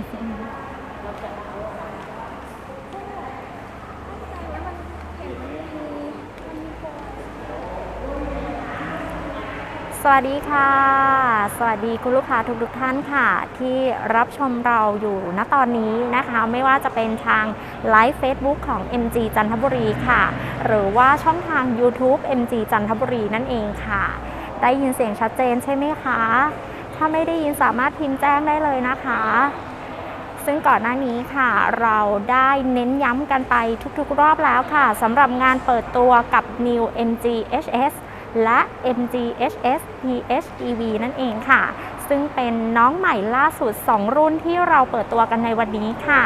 สวัสดีค่ะ สวัสดีคุณลูกค้าทุกทุกๆท่านค่ะ ที่รับชมเราอยู่ณตอนนี้นะคะ ไม่ว่าจะเป็นทางไลฟ์ Facebook ของ MG จันทบุรีค่ะ หรือว่าช่องทาง YouTube MG จันทบุรีนั่นเองค่ะ ได้ยินเสียงชัดเจนใช่ไหมคะ ถ้าไม่ได้ยินสามารถพิมพ์แจ้งได้เลยนะคะ ซึ่งก่อนหน้านี้ค่ะ เราได้เน้นย้ำกันไปทุกๆรอบแล้วค่ะสำหรับงานเปิดตัวกับ New MG HS และ MG HS PHEV นั่นเองค่ะ ซึ่งเป็นน้องใหม่ล่าสุด 2 รุ่นที่เราเปิดตัวกันในวันนี้ค่ะ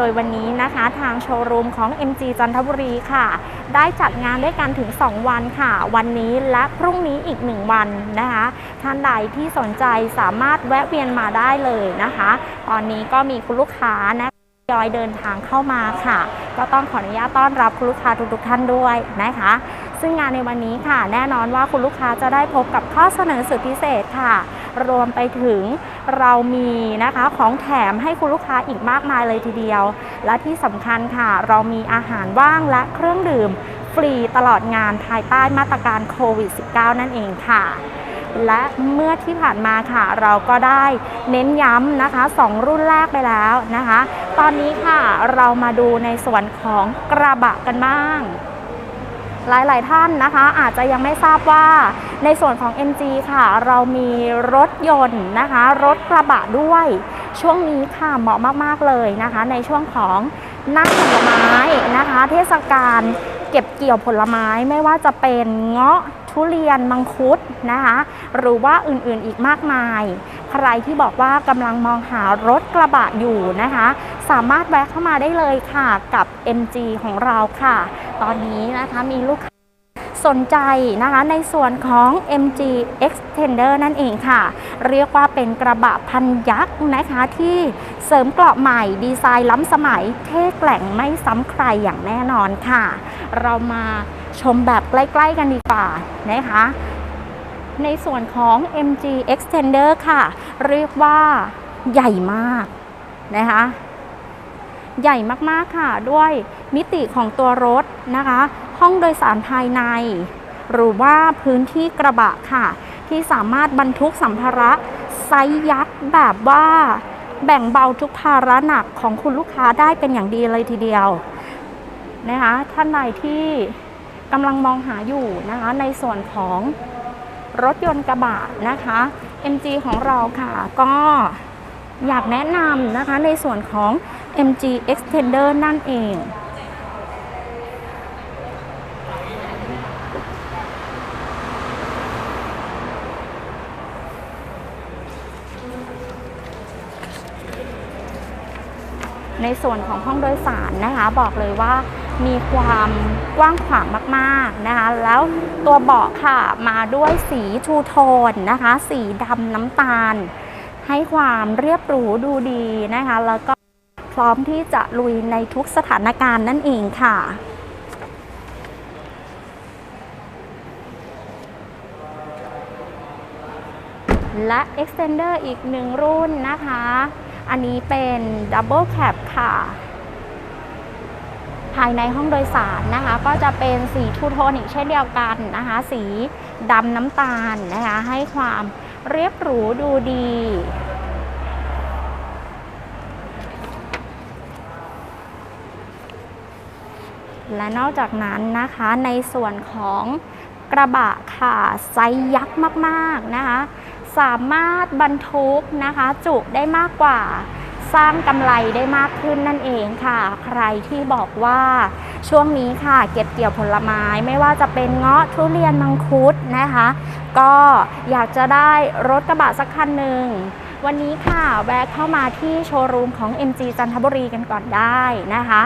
โดยวันนี้นะคะทางโชว์รูมของ MG จันทบุรีค่ะ ได้จัดงานด้วยกันถึง 2 วันค่ะ วันนี้และพรุ่งนี้อีก 1 วันนะคะท่านใดที่สนใจสามารถแวะเวียนมาได้เลยนะคะ ตอนนี้ก็มีคุณลูกค้านะยอยเดินทางเข้ามาค่ะ ก็ต้องขออนุญาตต้อนรับคุณลูกค้าทุกๆท่านด้วยนะคะ ซึ่งงานในวันนี้ค่ะ แน่นอนว่าคุณลูกค้าจะได้พบกับข้อเสนอสุดพิเศษค่ะ รวมไปถึงเรามีนะคะของแถมให้คุณลูกค้าอีกมากมายเลยทีเดียว และที่สำคัญค่ะ เรามีอาหารว่างและเครื่องดื่มฟรีตลอดงานภายใต้มาตรการโควิด -19 นั่นเองค่ะและเมื่อที่ผ่านมาค่ะ เราก็ได้เน้นย้ำนะคะ 2 รุ่นแรกไปแล้วนะคะ ตอนนี้ค่ะเรามาดูในส่วนของกระบะกันบ้าง หลาย ๆ ท่านนะคะ อาจจะยังไม่ทราบว่าในส่วนของ MG ค่ะ เรามีรถยนต์นะคะ รถกระบะด้วย ช่วงนี้ค่ะเหมาะมาก ๆ เลยนะคะ ในช่วงของหน้าผลไม้นะคะ เทศกาลเก็บเกี่ยวผลไม้ไม่ว่าจะเป็นเงาะ ทุเรียนมังคุดนะคะหรือว่าอื่นๆอีกมากมาย ใครที่บอกว่ากำลังมองหารถกระบะอยู่นะคะ สามารถแวะเข้ามาได้เลยค่ะกับ MG ของเราค่ะ ตอนนี้นะคะมีลูกค้า สนใจนะคะในส่วนของ MG Extender นั่นเองค่ะ เรียกว่าเป็นกระบะพันยักษ์นะคะที่เสริมเกราะใหม่ดีไซน์ล้ำสมัยเท่แกล่งไม่ซ้ำใครอย่างแน่นอนค่ะ เรามาชมแบบใกล้ ๆ กันดีกว่านะคะในส่วนของ MG Extender ค่ะ เรียกว่าใหญ่มากนะคะใหญ่มากๆค่ะด้วยมิติของตัวรถนะคะ ห้องโดยสารภายใน หรือว่าพื้นที่กระบะค่ะ ที่สามารถบรรทุกสัมภาระไซส์ยักษ์แบบว่าแบ่งเบาทุกภาระหนักของคุณลูกค้าได้เป็นอย่างดีเลยทีเดียวนะคะท่านใดที่กำลังมองหาอยู่นะคะในส่วนของรถยนต์กระบะนะคะ MG ของเราค่ะ ก็อยากแนะนำนะคะในส่วนของ MG Extender นั่นเอง ในส่วนของห้องโดยสารนะคะ บอกเลยว่ามีความกว้างขวางมากๆนะคะ แล้วตัวเบาะค่ะมาด้วยสีทูโทนนะคะ สีดำน้ำตาล ให้ความเรียบหรูดูดีนะคะ แล้วก็พร้อมที่จะลุยในทุกสถานการณ์นั่นเองค่ะและ extender อีกหนึ่งรุ่นนะคะ อันนี้เป็น Double Cab ค่ะ ภายในห้องโดยสารนะคะ ก็จะเป็นสีทูโทนอีกเช่นเดียวกันนะคะ สีดำน้ำตาลนะคะ ให้ความเรียบหรูดูดีและนอกจากนั้นนะคะในส่วนของกระบะค่ะไซส์ยักษ์มากๆนะคะ สามารถบรรทุกนะคะ จุได้มากกว่า สร้างกำไรได้มากขึ้นนั่นเองค่ะ ใครที่บอกว่าช่วงนี้ค่ะ เก็บเกี่ยวผลไม้ไม่ว่าจะเป็นเงาะทุเรียนมังคุดนะคะ ก็อยากจะได้รถกระบะสักคันหนึ่งวันนี้ค่ะแวะเข้ามาที่โชว์รูมของ MG จันทบุรีกันก่อนได้นะคะ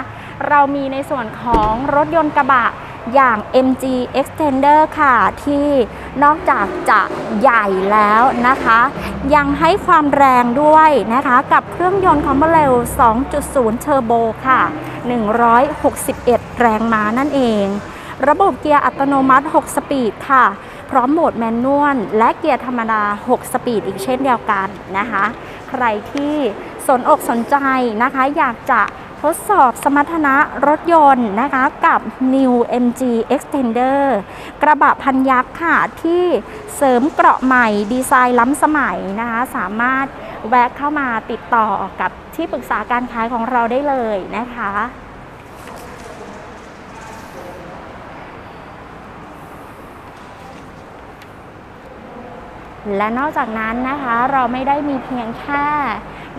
เรามีในส่วนของรถยนต์กระบะ อย่าง MG Extender ค่ะ ที่นอกจากจะใหญ่แล้วนะคะ ยังให้ความแรงด้วยนะคะ กับเครื่องยนต์ความเร็ว2.0 เทอร์โบค่ะ 161 แรงม้านั่นเอง ระบบเกียร์อัตโนมัติ 6 สปีดค่ะ พร้อมโหมดแมนนวลและเกียร์ธรรมดา 6 สปีดอีกเช่นเดียวกันนะคะ ใครที่สนอกสนใจนะคะ อยากจะ ทดสอบสมรรถนะรถยนต์นะคะกับ New MG Extender กระบะพันยักษ์ค่ะ ที่เสริมเกราะใหม่ดีไซน์ล้ำสมัยนะคะ สามารถแวะเข้ามาติดต่อกับที่ปรึกษาการขายของเราได้เลยนะคะและนอกจากนั้นนะคะเราไม่ได้มีเพียงแค่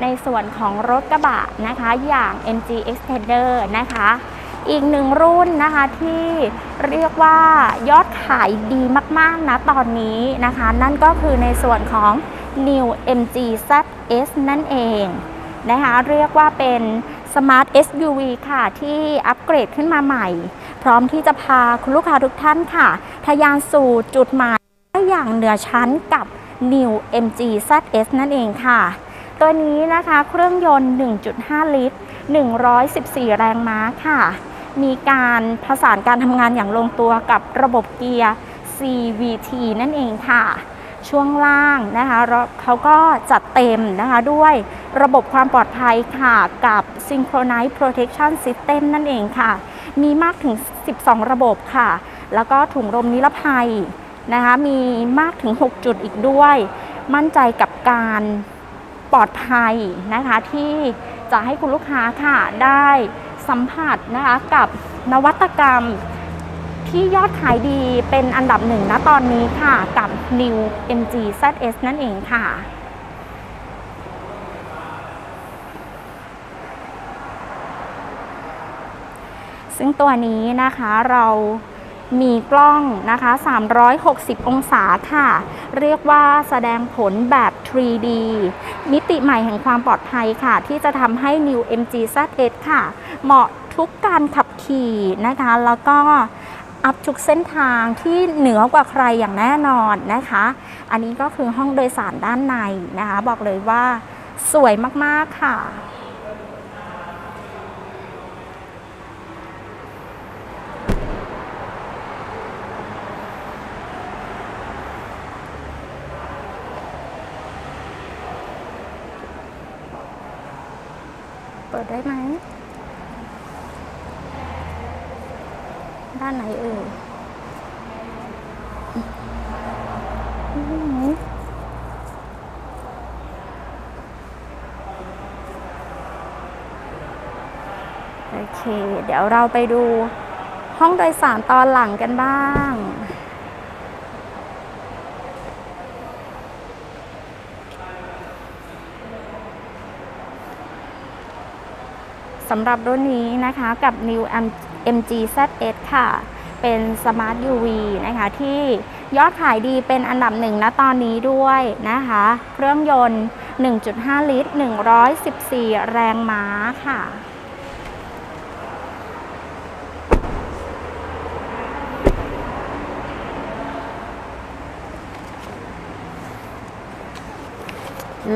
ในส่วนของรถกระบะนะคะอย่าง MG Extender นะคะอีกหนึ่งรุ่นนะคะที่เรียกว่ายอดขายดีมากๆนะตอนนี้นะคะ นั่นก็คือในส่วนของ New MG ZS นั่นเองนะคะเรียกว่าเป็น Smart SUV ค่ะ ที่อัปเกรดขึ้นมาใหม่ พร้อมที่จะพาคุณลูกค้าทุกท่านค่ะ ทะยานสู่จุดหมายได้อย่างเหนือชั้นกับ New MG ZS นั่นเองค่ะ ตัวนี้นะคะเครื่องยนต์ 1.5 ลิตร 114 แรงม้าค่ะ มีการผสานการทำงานอย่างลงตัวกับระบบเกียร์ CVT นั่นเองค่ะ ช่วงล่างนะคะเขาก็จัดเต็มนะคะด้วยระบบความปลอดภัยค่ะกับ Synchronized Protection System นั่นเองค่ะ มีมากถึง 12 ระบบค่ะ แล้วก็ถุงลมนิรภัยนะคะมีมากถึง 6 จุดอีกด้วย มั่นใจกับการ ปลอดภัยนะคะที่จะให้คุณลูกค้าค่ะได้สัมผัสนะคะกับนวัตกรรมที่ยอดขายดีเป็นอันดับหนึ่งณตอนนี้ค่ะกับ New MG ZS นั่นเองค่ะซึ่งตัวนี้นะคะเรามีกล้องนะคะ 360 องศาค่ะ เรียกว่าแสดงผลแบบ 3D มิติใหม่แห่งความปลอดภัยค่ะ ที่จะทำให้ New MG ZS ค่ะ เหมาะทุกการขับขี่นะคะ แล้วก็อัพทุกเส้นทางที่เหนือกว่าใครอย่างแน่นอนนะคะ อันนี้ก็คือห้องโดยสารด้านในนะคะ บอกเลยว่าสวยมาก ๆ ค่ะ ได้ไหม ด้านไหนเอ่ยอืมโอเค เดี๋ยวเราไปดูห้องโดยสารตอนหลังกันบ้าง สำหรับรุ่นนี้นะคะกับ New MG ZS ค่ะ เป็น Smart UV นะคะที่ยอดขายดีเป็นอันดับหนึ่งณตอนนี้ด้วยนะคะ เครื่องยนต์ 1.5 ลิตร 114 แรงม้าค่ะ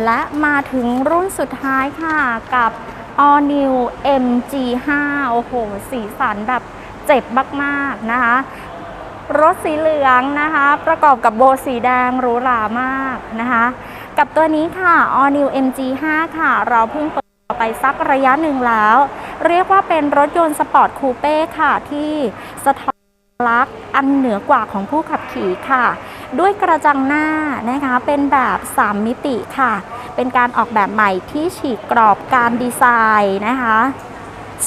และมาถึงรุ่นสุดท้ายค่ะกับ All New MG5 โอ้โห สีสันแบบเจ็บมากๆนะคะ รถสีเหลืองนะคะ ประกอบกับโบสีแดงหรูหรามากนะคะ กับตัวนี้ค่ะ All New MG5 ค่ะ เราเพิ่งเปิดไปสักระยะหนึ่งแล้ว เรียกว่าเป็นรถยนต์สปอร์ตคูเป้ค่ะ ที่สะท้อนลักษณ์อันเหนือกว่าของผู้ขับขี่ค่ะ ด้วยกระจังหน้านะคะเป็นแบบ 3 มิติค่ะ เป็นการออกแบบใหม่ที่ฉีกกรอบการดีไซน์นะคะ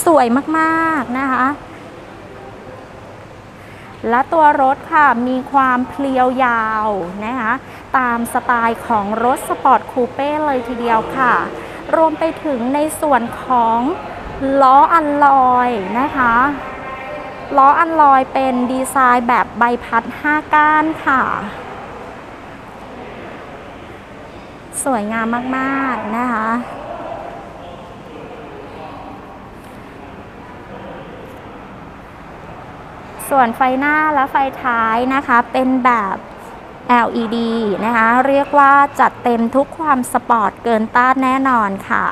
สวยมากๆนะคะ และตัวรถค่ะมีความเพลียวยาวนะคะตามสไตล์ของรถสปอร์ตคูเป้เลยทีเดียวค่ะ รวมไปถึงในส่วนของล้ออัลลอยนะคะ ล้ออัลลอยเป็นดีไซน์แบบใบพัด 5 ก้านค่ะ สวยงามมากๆนะคะ ส่วนไฟหน้าและไฟท้ายนะคะเป็นแบบ LED นะคะ เรียกว่าจัดเต็มทุกความสปอร์ตเกินต้านแน่นอนค่ะ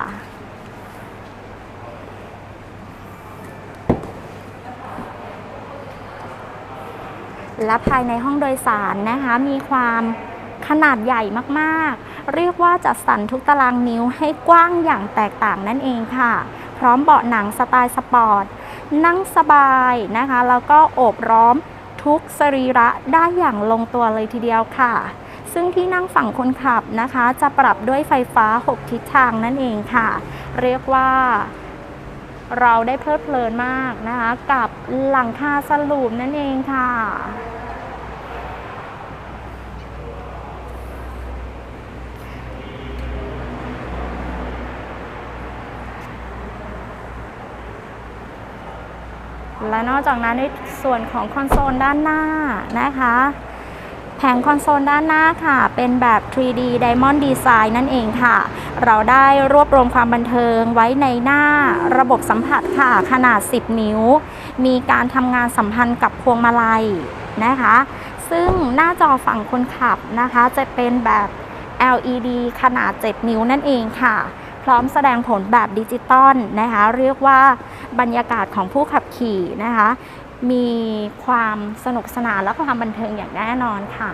และภายในห้องโดยสารนะคะ มีความขนาดใหญ่มากๆ เรียกว่าจัดสรรทุกตารางนิ้วให้กว้างอย่างแตกต่างนั่นเองค่ะ พร้อมเบาะหนังสไตล์สปอร์ต นั่งสบายนะคะ แล้วก็โอบร้อมทุกสรีระได้อย่างลงตัวเลยทีเดียวค่ะ ซึ่งที่นั่งฝั่งคนขับนะคะ จะปรับด้วยไฟฟ้า 6 ทิศทางนั่นเองค่ะ เรียกว่าเราได้เพลิดเพลินมากนะคะ กับหลังคาสลูปนั่นเองค่ะ และนอกจากนั้นในส่วนของคอนโซลด้านหน้านะคะ แผงคอนโซลด้านหน้าค่ะ เป็นแบบ 3D Diamond Design นั่นเองค่ะ เราได้รวบรวมความบันเทิงไว้ในหน้าระบบสัมผัสค่ะ ขนาด 10 นิ้ว มีการทำงานสัมพันธ์กับพวงมาลัยนะคะ ซึ่งหน้าจอฝั่งคนขับนะคะ จะเป็นแบบ LED ขนาด 7 นิ้วนั่นเองค่ะ ร้อมแสดงผลแบบดิจิตอลนะคะ เรียกว่าบรรยากาศของผู้ขับขี่นะคะ มีความสนุกสนานและความบันเทิงอย่างแน่นอนค่ะ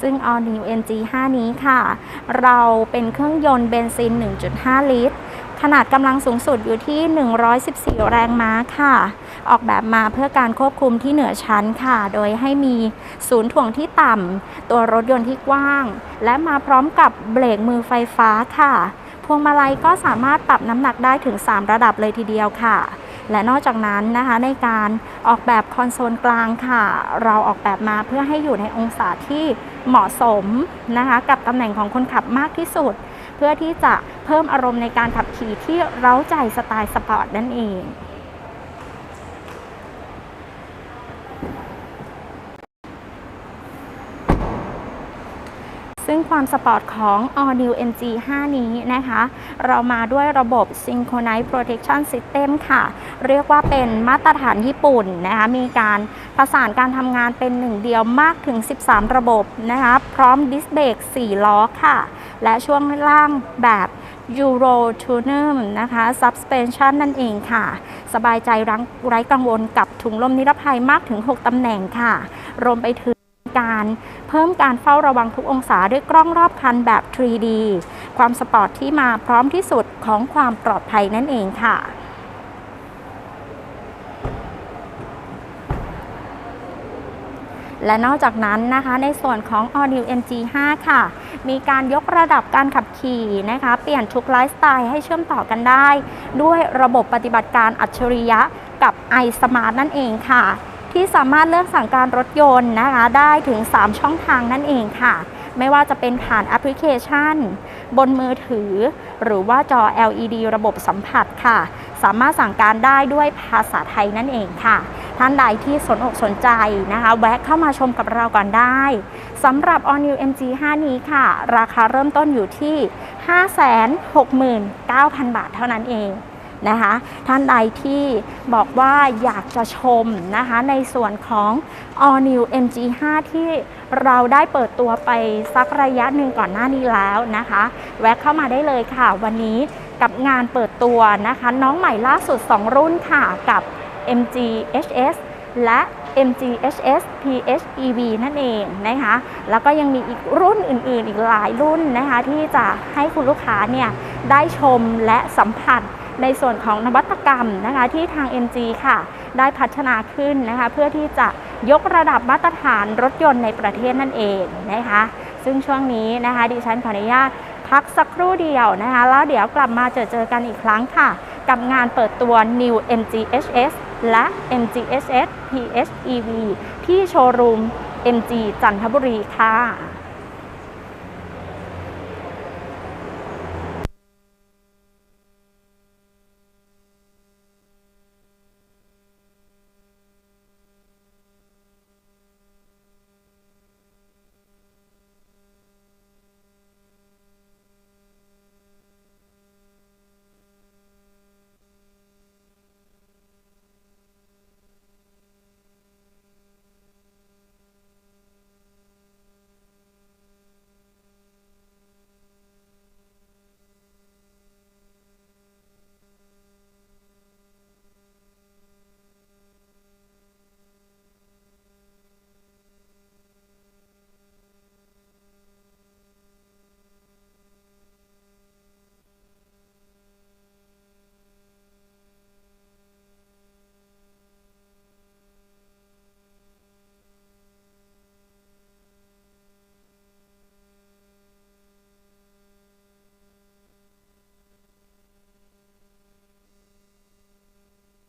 ซึ่ง All New NG 5 นี้ค่ะ เราเป็นเครื่องยนต์เบนซิน 1.5 ลิตร ขนาดกำลังสูงสุดอยู่ที่ 114 แรงม้าค่ะ ออกแบบมาเพื่อการควบคุมที่เหนือชั้นค่ะ โดยให้มีศูนย์ถ่วงที่ต่ำ ตัวรถยนต์ที่กว้าง และมาพร้อมกับเบรกมือไฟฟ้าค่ะ พวงมาลัยก็สามารถปรับน้ำหนักได้ถึง 3 ระดับเลยทีเดียวค่ะ และนอกจากนั้นนะคะในการออกแบบคอนโซลกลางค่ะ เราออกแบบมาเพื่อให้อยู่ในองศาที่เหมาะสมนะคะกับตำแหน่งของคนขับมากที่สุด เพื่อที่จะเพิ่มอารมณ์ในการขับขี่ที่เร้าใจสไตล์สปอร์ตนั่นเอง ซึ่งความสปอร์ตของ All New MG 5 นี้นะคะ เรามาด้วยระบบ Synchronized Protection System ค่ะ เรียกว่าเป็นมาตรฐานญี่ปุ่นนะคะ มีการประสานการทำงานเป็นหนึ่งเดียวมากถึง 13 ระบบนะคะ พร้อมดิสเบรก4 ล้อค่ะ และช่วงล่างแบบ Euro Tuner นะคะ Suspension นั่นเองค่ะ สบายใจรังไร้กังวลกับถุงลมนิรภัยมากถึง 6 ตำแหน่งค่ะ รวมไปถึง การเพิ่มการเฝ้าระวังทุกองศาด้วยกล้องรอบคันแบบ 3D ความสปอร์ตที่มาพร้อมที่สุดของความปลอดภัยนั่นเองค่ะและนอกจากนั้นนะคะในส่วนของ All New MG 5 ค่ะ มีการยกระดับการขับขี่นะคะ เปลี่ยนทุกไลฟ์สไตล์ให้เชื่อมต่อกันได้ ด้วยระบบปฏิบัติการอัจฉริยะกับ iSmart นั่นเองค่ะ ที่สามารถเลือกสั่งการรถยนต์นะคะได้ถึง 3 ช่องทางนั่นเองค่ะ ไม่ว่าจะเป็นผ่านแอปพลิเคชัน บนมือถือ หรือว่าจอ LED ระบบสัมผัสค่ะ สามารถสั่งการได้ด้วยภาษาไทยนั่นเองค่ะ ท่านใดที่สนอกสนใจนะคะ แวะเข้ามาชมกับเราก่อนได้สำหรับ All New MG 5 นี้ค่ะ ราคาเริ่มต้นอยู่ที่ 569,000 บาทเท่านั้นเอง นะคะ ท่านใดที่บอกว่าอยากจะชมนะคะในส่วนของ All New MG 5 ที่เราได้เปิดตัวไปสักระยะหนึ่งก่อนหน้านี้แล้วนะคะ แวะเข้ามาได้เลยค่ะ วันนี้กับงานเปิดตัวนะคะ น้องใหม่ล่าสุด 2 รุ่นค่ะกับ MG HS และ MG HS PHEV นั่นเองนะคะ แล้วก็ยังมีอีกรุ่นอื่นๆ อีกหลายรุ่นนะคะ ที่จะให้คุณลูกค้าเนี่ยได้ชมและสัมผัส ในส่วนของนวัตกรรมนะคะที่ทาง MG ค่ะ ได้พัฒนาขึ้นนะคะเพื่อที่จะยกระดับมาตรฐานรถยนต์ในประเทศนั่นเองนะคะ ซึ่งช่วงนี้นะคะดิฉันขออนุญาตพักสักครู่เดียวนะคะแล้วเดี๋ยวกลับมาเจอเจอกันอีกครั้งค่ะ กับงานเปิดตัว New MG HS และ MG HS PHEV ที่โชว์รูม MG จันทบุรีค่ะ